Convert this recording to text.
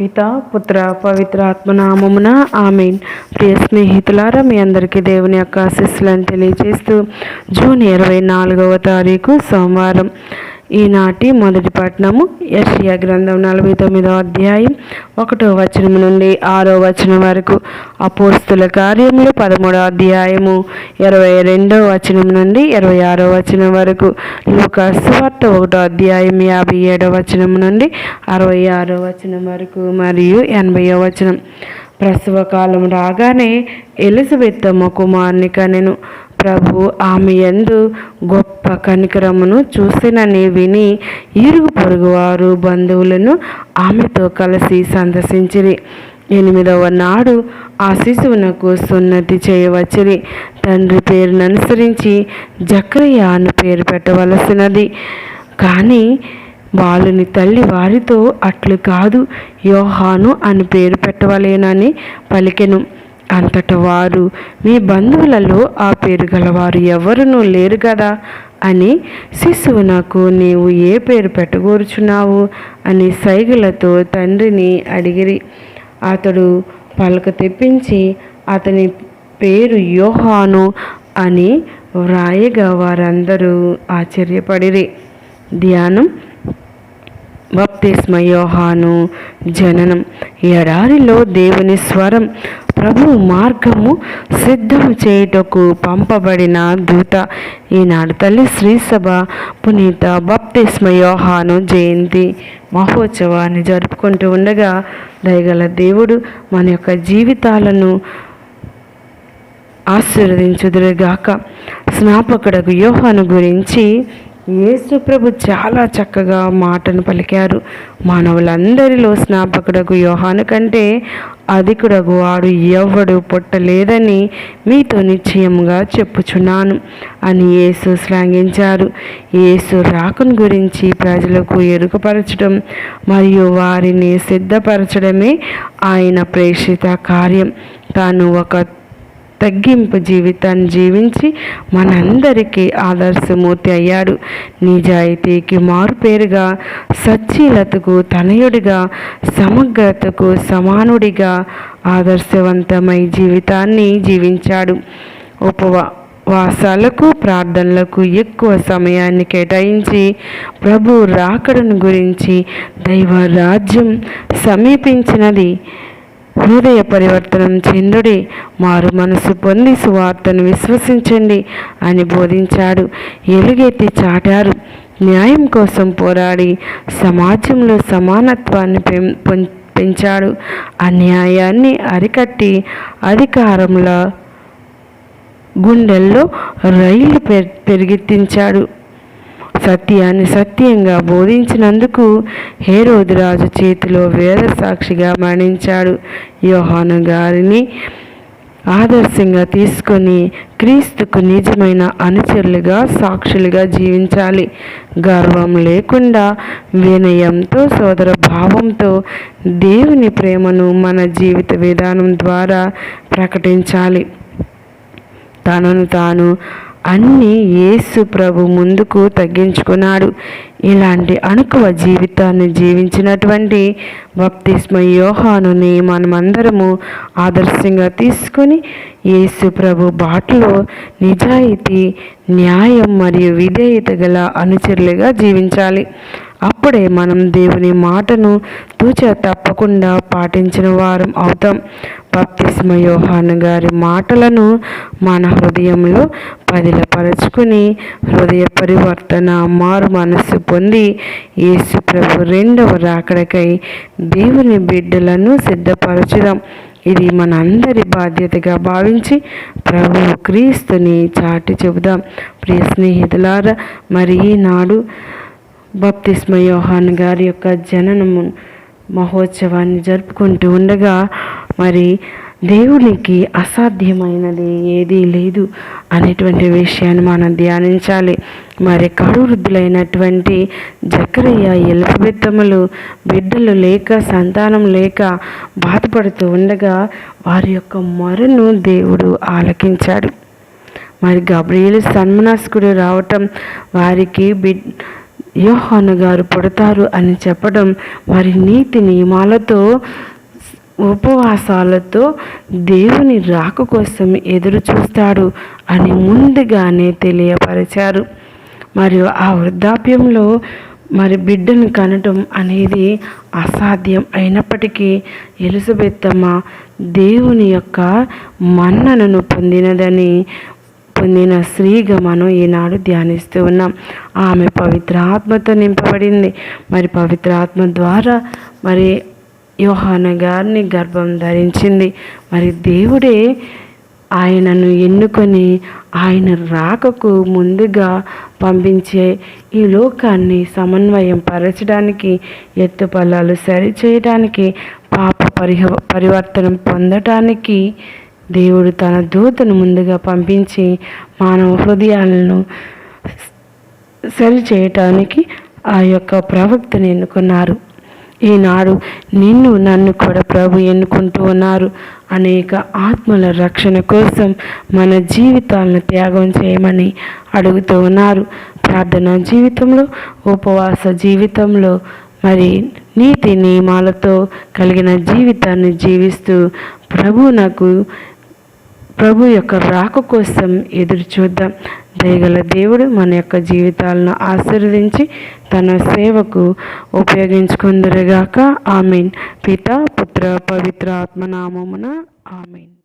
పిత పుత్ర పవిత్ర ఆత్మనామమున ఆమెన్. ప్రియ స్నేహితులారా మీ అందరికీ దేవుని యొక్క ఆశీస్సులను తెలియజేస్తూ జూన్ ఇరవై నాలుగవ తారీఖు సోమవారం. ఈనాటి మొదటి పట్టణము యషియా గ్రంథం నలభై తొమ్మిదవ అధ్యాయం ఒకటో వచనం నుండి ఆరో వచనం వరకు. అపోస్తుల కార్యములు పదమూడవ అధ్యాయము ఇరవై రెండవ వచనం నుండి ఇరవై ఆరో వచనం వరకు. లూకా సువార్త ఒకటో అధ్యాయం యాభై ఏడవ వచనం నుండి అరవై ఆరో వచనం వరకు మరియు ఎనభైవ వచనం. ప్రసవ కాలం రాగానే ఎలిజబెత్తమ్మ కుమారుని కనెను. ప్రభు ఆమె యందు గొప్ప కనికరమును చూసినని విని ఇరుగు పొరుగువారు బంధువులను ఆమెతో కలిసి సందర్శించిరి. ఎనిమిదవ నాడు ఆ శిశువునకు సున్నతి చేయవచ్చిరి. తండ్రి పేరును అనుసరించి జక్రయ్య అని పేరు పెట్టవలసినది. కానీ బాలుని తల్లి వారితో అట్లు కాదు యోహాను అని పేరు పెట్టవలేనని పలికెను. అంతట వారు మీ బంధువులలో ఆ పేరు గలవారు ఎవరునూ లేరు కదా అని శిశువునకు నీవు ఏ పేరు పెట్టగోరుచున్నావు అని సైగులతో తండ్రిని అడిగిరి. అతడు పలక తెప్పించి అతని పేరు యోహాను అని వ్రాయగా వారందరూ ఆశ్చర్యపడిరి. ధ్యానం బప్తిస్మ యోహాను జననం. ఎడారిలో దేవుని స్వరం ప్రభు మార్గము సిద్ధం చేయుటకు పంపబడిన దూత. ఈనాడు తల్లి శ్రీసభ పునీత బప్తిస్మ యోహాను జయంతి మహోత్సవాన్ని జరుపుకుంటూ ఉండగా దయగల దేవుడు మన యొక్క జీవితాలను ఆశీర్వదించుదురుగాక. స్నాపకుడకు యోహాను గురించి యేసుప్రభు చాలా చక్కగా మాటను పలికారు. మానవులందరిలో స్నాపకుడకు యోహాను కంటే అధికుడగు వాడు ఎవ్వడు పుట్టలేదని మీతో నిశ్చయముగా చెప్పుచున్నాను అని యేసు శ్లాఘించారు. యేసు రాకును గురించి ప్రజలకు ఎరుకపరచడం మరియు వారిని సిద్ధపరచడమే ఆయన ప్రేషిత కార్యం. తాను ఒక తగ్గింపు జీవితాన్ని జీవించి మనందరికీ ఆదర్శమూర్తి అయ్యాడు. నిజాయితీకి మారుపేరుగా సచ్చీలతకు తనయుడిగా సమగ్రతకు సమానుడిగా ఆదర్శవంతమై జీవితాన్ని జీవించాడు. ఉపవా వాసాలకు ప్రార్థనలకు ఎక్కువ సమయాన్ని కేటాయించి ప్రభు రాకడను గురించి దైవ రాజ్యం సమీపించినది. హృదయ పరివర్తనం చెందుడి. మారు మనసు పొంది సువార్తను విశ్వసించండి అని బోధించాడు. ఎలుగెత్తి చాటారు. న్యాయం కోసం పోరాడి సమాజంలో సమానత్వాన్ని పెంచాడు. అన్యాయాన్ని అరికట్టి అధికారంలో గుండెల్లో రైలు పెరిగెత్తించాడు. సత్యాన్ని సత్యంగా బోధించినందుకు హేరోదురాజు చేతిలో వేద సాక్షిగా మరణించాడు. యోహాను గారిని ఆదర్శంగా తీసుకొని క్రీస్తుకు నిజమైన అనుచరులుగా సాక్షులుగా జీవించాలి. గర్వం లేకుండా వినయంతో సోదర భావంతో దేవుని ప్రేమను మన జీవిత విధానం ద్వారా ప్రకటించాలి. తనను తాను అన్నీ యేసు ప్రభు ముందుకు తగ్గించుకున్నాడు. ఇలాంటి అణుకువ జీవితాన్ని జీవించినటువంటి బప్తిస్మ యోహానుని మనమందరము ఆదర్శంగా తీసుకొని యేసు ప్రభు బాటలో నిజాయితీ న్యాయం మరియు విధేయత గల అనుచరులుగా జీవించాలి. అప్పుడే మనం దేవుని మాటను తూచ తప్పకుండా పాటించిన వారం అవుతాం. బప్తిస్మ యోహాను గారి మాటలను మన హృదయంలో పదిలపరచుకుని హృదయ పరివర్తన మారు మనస్సు పొంది యేసు ప్రభు రెండవ రాకడకై దేవుని బిడ్డలను సిద్ధపరచుదాం. ఇది మన అందరి బాధ్యతగా భావించి ప్రభు క్రీస్తుని చాటి చెబుదాం. ప్రియ స్నేహితులారా మరి ఈనాడు బప్తిస్మ యోహాన్ గారి యొక్క జననము మహోత్సవాన్ని జరుపుకుంటూ ఉండగా మరి దేవునికి అసాధ్యమైనది ఏదీ లేదు అనేటువంటి విషయాన్ని మనం ధ్యానించాలి. మరి కడువృద్ధులైనటువంటి జకరయ్య ఎలుపబెత్తములు బిడ్డలు లేక సంతానం లేక బాధపడుతూ ఉండగా వారి యొక్క మొరను దేవుడు ఆలకించాడు. మరి గబ్రియలు సన్మనాస్కుడు రావటం వారికి బిడ్ యోహాను గారు పుడతారు అని చెప్పడం మరి నీతి నియమాలతో ఉపవాసాలతో దేవుని రాక కోసం ఎదురు చూస్తాడు అని ముందుగానే తెలియపరిచారు. మరియు ఆ వృద్ధాప్యంలో మరి బిడ్డను కనటం అనేది అసాధ్యం అయినప్పటికీ ఎలిజబెత్తమ్మ దేవుని యొక్క మన్ననను పొందినదని పొందిన స్త్రీగా మనం ఈనాడు ధ్యానిస్తూ ఉన్నాం. ఆమె పవిత్ర ఆత్మతో నింపబడింది. మరి పవిత్ర ఆత్మ ద్వారా మరి యోహాన గారిని గర్భం ధరించింది. మరి దేవుడే ఆయనను ఎన్నుకొని ఆయన రాకకు ముందుగా పంపించే ఈ లోకాన్ని సమన్వయం పరచడానికి ఎత్తుపల్లాలు సరిచేయడానికి పాప పరిహ పరివర్తనం పొందటానికి దేవుడు తన దూతను ముందుగా పంపించి మానవ హృదయాలను సరి చేయటానికి ఆ యొక్క ప్రవక్తను ఎన్నుకున్నారు. ఈనాడు నిన్ను నన్ను కూడా ప్రభు ఎన్నుకుంటూ ఉన్నారు. అనేక ఆత్మల రక్షణ కోసం మన జీవితాలను త్యాగం చేయమని అడుగుతూ ఉన్నారు. ప్రార్థన జీవితంలో ఉపవాస జీవితంలో మరి నీతి నియమాలతో కలిగిన జీవితాన్ని జీవిస్తూ ప్రభు నాకు ప్రభు యొక్క రాక కోసం ఎదురు చూద్దాం. దయగల దేవుడు మన యొక్క జీవితాలను ఆశీర్వదించి తన సేవకు ఉపయోగించుకుందరుగాక. ఆమెన్. పిత పుత్ర పవిత్ర ఆత్మనామమున ఆమెన్.